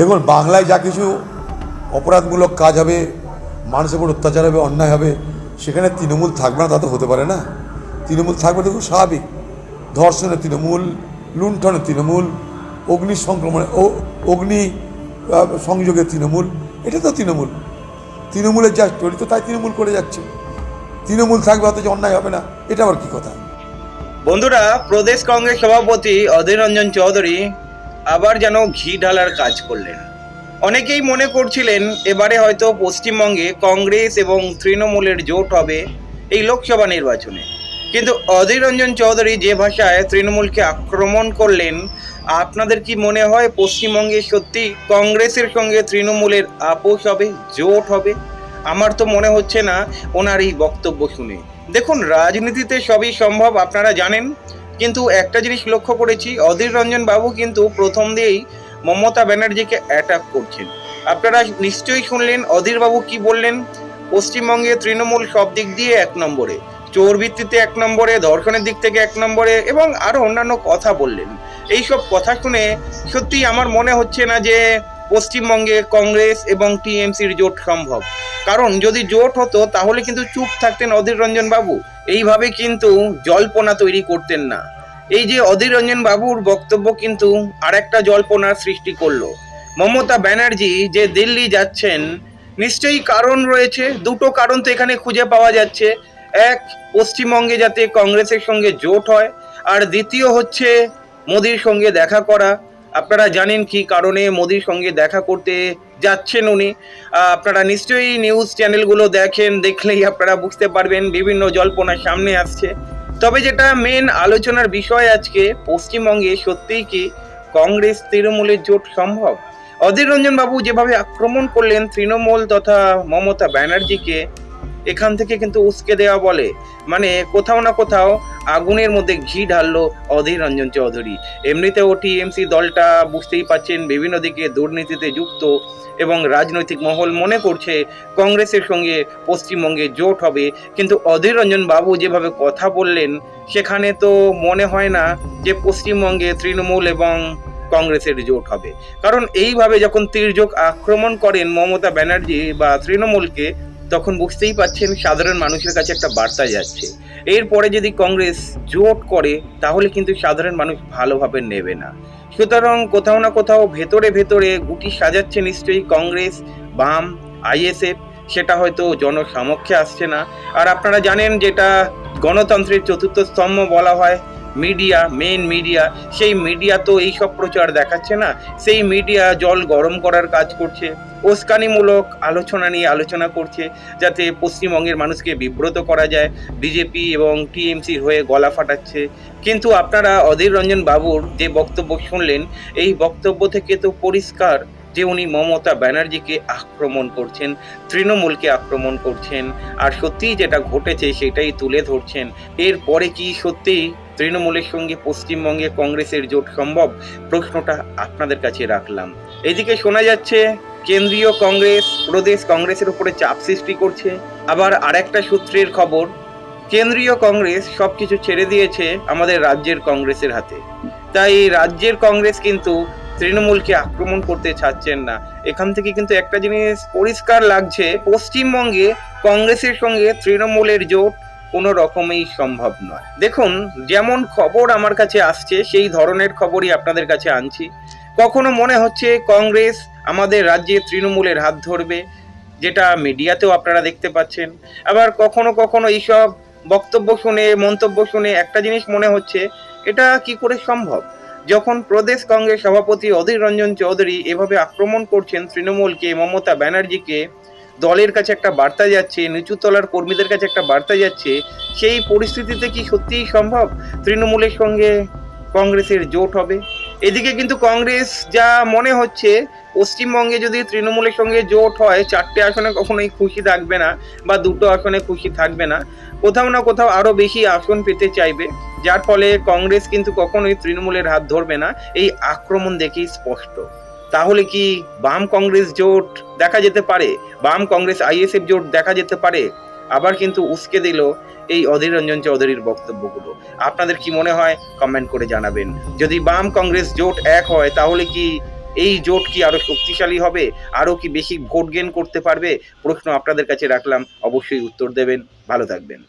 দেখুন, বাংলায় যা কিছু অপরাধমূলক কাজ হবে, মানুষের উপর অত্যাচার হবে, অন্যায় হবে, সেখানে তৃণমূল থাকবে না, তা তো হতে পারে না। তৃণমূল থাকবে খুব স্বাভাবিক। ধর্ষণের তৃণমূল, লুণ্ঠনের তৃণমূল, অগ্নি সংক্রমণে, ও- অগ্নি সংযোগের তৃণমূল, এটা তো তৃণমূল। তৃণমূলের যা চরিত্র, তাই তৃণমূল করে যাচ্ছে। তৃণমূল থাকবে অথচ অন্যায় হবে না, এটা আবার কি কথা? বন্ধুরা, প্রদেশ কংগ্রেস সভাপতি অধীর রঞ্জন চৌধুরী আবার যেন ঘি ঢালার কাজ করলেন। অনেকেই মনে করছিলেন, এবারে হয়তো পশ্চিমবঙ্গে কংগ্রেস এবং তৃণমূলের জোট হবে এই লোকসভা নির্বাচনে। কিন্তু অধীর রঞ্জন চৌধুরী যে ভাষায় তৃণমূলকে আক্রমণ করলেন, আপনাদের কি মনে হয় পশ্চিমবঙ্গে সত্যি কংগ্রেসের সঙ্গে তৃণমূলের আপোষ হবে, জোট হবে? আমার তো মনে হচ্ছে না ওনার এই বক্তব্য শুনে। দেখুন, রাজনীতিতে সবই সম্ভব, আপনারা জানেন। কিন্তু একটা জিনিস লক্ষ্য করেছি, অধীর রঞ্জন বাবু কিন্তু প্রথম দিয়েই মমতা ব্যানার্জিকে অ্যাটাক করছেন। আপনারা নিশ্চয়ই শুনলেন, অধীর বাবু কি বললেন? পশ্চিমবঙ্গে তৃণমূল সব দিক দিয়ে এক নম্বরে, চোর ভিত্তিতে এক নম্বরে, ধর্ষণের দিক থেকে এক নম্বরে এবং আরও অন্যান্য কথা বললেন। এইসব কথা শুনে সত্যি আমার মনে হচ্ছে না যে পশ্চিমবঙ্গে কংগ্রেস এবং টিএমসির জোট সম্ভব। কারণ যদি জোট হতো, তাহলে কিন্তু চুপ থাকতেন অধীর রঞ্জন বাবু। এইভাবে কিন্তু জল্পনা তৈরি করতেন না। এই যে অধীর রঞ্জন বাবুর বক্তব্য কিন্তু আরেকটা জল্পনার সৃষ্টি করল। মমতা ব্যানার্জি যে দিল্লি যাচ্ছেন, নিশ্চয়ই কারণ রয়েছে, দুটো কারণ তো এখানে খুঁজে পাওয়া যাচ্ছে। এক, পশ্চিমবঙ্গে যাতে কংগ্রেসের সঙ্গে জোট হয়, আর দ্বিতীয় হচ্ছে মোদির সঙ্গে দেখা করা। আপনারা জানেন কি কারণে মোদির সঙ্গে দেখা করতে যাচ্ছেন উনি। আপনারা নিশ্চয়ই নিউজ চ্যানেলগুলো দেখেন, দেখলেই আপনারা বুঝতে পারবেন, বিভিন্ন জল্পনা সামনে আসছে। তবে যেটা মেন আলোচনার বিষয় আজকে, পশ্চিমবঙ্গে সত্যিই কি কংগ্রেস তৃণমূলের জোট সম্ভব? অধীর রঞ্জন বাবু যেভাবে আক্রমণ করলেন, তৃণমূল তথা মমতা ব্যানার্জিকে এখান থেকে কিন্তু উস্কে দেওয়া বলে। মানে কোথাও না কোথাও আগুনের মধ্যে ঘি ঢাললো অধীর রঞ্জন চৌধুরী। এমনিতেও টিএমসি দলটা বুঝতেই পাচ্ছেন বিভিন্ন দিকে দুর্নীতিতে যুক্ত এবং রাজনৈতিক মহল মনে করছে কংগ্রেসের সঙ্গে পশ্চিমবঙ্গে জোট হবে। কিন্তু অধীর রঞ্জন বাবু যেভাবে কথা বললেন, সেখানে তো মনে হয় না যে পশ্চিমবঙ্গে তৃণমূল এবং কংগ্রেসের জোট হবে। কারণ এইভাবে যখন তির্যক আক্রমণ করেন মমতা ব্যানার্জি বা তৃণমূলকে তখন বুঝতেই পাচ্ছেন সাধারণ মানুষের কাছে একটা বার্তা যাচ্ছে। এরপরে যদি কংগ্রেস জোট করে, তাহলে কিন্তু সাধারণ মানুষ ভালোভাবে নেবে না। সুতরাং কোথাও না কোথাও ভেতরে ভেতরে গুটি সাজাচ্ছে নিশ্চয়ই কংগ্রেস, বাম, আইএসএফ, সেটা হয়তো জনসমক্ষে আসছে না। আর আপনারা জানেন যেটা গণতন্ত্রের চতুর্থ স্তম্ভ বলা হয় মিডিয়া মেন মিডিয়া সেই মিডিয়া তো এইসব প্রচার দেখাচ্ছে না। সেই মিডিয়া জল গরম করার কাজ করছে, উস্কানিমূলক আলোচনা নিয়ে আলোচনা করছে, যাতে পশ্চিমবঙ্গের মানুষকে বিব্রত করা যায় বিজেপি এবং টিএমসির হয়ে গলা ফাটাচ্ছে। কিন্তু আপনারা অধীর রঞ্জন বাবুর যে বক্তব্য শুনলেন, এই বক্তব্য থেকে তো পরিষ্কার। যে উনি মমতা ব্যানার্জিকে আক্রমণ করছেন, তৃণমূলকে আক্রমণ করছেন, আর সত্যিই যেটা ঘটেছে সেটাই তুলে ধরছেন। এরপরে কি সত্যিই তৃণমূলের সঙ্গে পশ্চিমবঙ্গে কংগ্রেসের জোট সম্ভব? প্রশ্নটা আপনাদের কাছে রাখলাম। এদিকে শোনা যাচ্ছে, কেন্দ্রীয় কংগ্রেস, প্রদেশ কংগ্রেসের উপরে চাপ সৃষ্টি করছে। আবার আরেকটা সূত্রের খবর, কেন্দ্রীয় কংগ্রেস সবকিছু ছেড়ে দিয়েছে আমাদের রাজ্যের কংগ্রেসের হাতে। তাই রাজ্যের কংগ্রেস কিন্তু তৃণমূলকে আক্রমণ করতে ছাড়ছেন না। এখান থেকে কিন্তু একটা জিনিস পরিষ্কার লাগছে, পশ্চিমবঙ্গে কংগ্রেসের সঙ্গে তৃণমূলের জোট কোনো রকমেই সম্ভব নয়। দেখুন, যেমন খবর আমার কাছে আসছে, সেই ধরনের খবরই আপনাদের কাছে আনছি। কখনো মনে হচ্ছে কংগ্রেস আমাদের রাজ্যে তৃণমূলের হাত ধরবে, যেটা মিডিয়াতেও আপনারা দেখতে পাচ্ছেন। আবার কখনো কখনো এইসব বক্তব্য শুনে, মন্তব্য শুনে একটা জিনিস মনে হচ্ছে, এটা কি করে সম্ভব? যখন প্রদেশ কংগ্রেস সভাপতি অধীর রঞ্জন চৌধুরী এভাবে আক্রমণ করছেন তৃণমূলকে, মমতা ব্যানার্জিকে, দলের কাছে একটা বার্তা যাচ্ছে নিচু তলার কর্মীদের কাছে একটা বার্তা যাচ্ছে, সেই পরিস্থিতিতে কি সত্যিই সম্ভব তৃণমূলের সঙ্গে কংগ্রেসের জোট হবে? এদিকে কিন্তু কংগ্রেস যা মনে হচ্ছে, পশ্চিমবঙ্গে যদি তৃণমূলের সঙ্গে জোট হয়, চারটে আসনে কখনোই খুশি থাকবে না বা দুটো আসনে খুশি থাকবে না। কোথাও না কোথাও আরও বেশি আসন পেতে চাইবে। যার ফলে কংগ্রেস কিন্তু কখনোই তৃণমূলের হাত ধরবে না। এই আক্রমণ দেখেই স্পষ্ট। তাহলে কি বাম কংগ্রেস জোট দেখা যেতে পারে? বাম কংগ্রেস আইএসএফ জোট দেখা যেতে পারে? আবার কিন্তু উস্কে দিল এই অধীর রঞ্জন চৌধুরীর বক্তব্যগুলো। আপনাদের কি মনে হয়? কমেন্ট করে জানাবেন। যদি বাম কংগ্রেস জোট এক হয়, তাহলে কি এই জোট কি আরও শক্তিশালী হবে? আরও কি বেশি ভোট গেন করতে পারবে? প্রশ্ন আপনাদের কাছে রাখলাম। অবশ্যই উত্তর দেবেন। ভালো থাকবেন।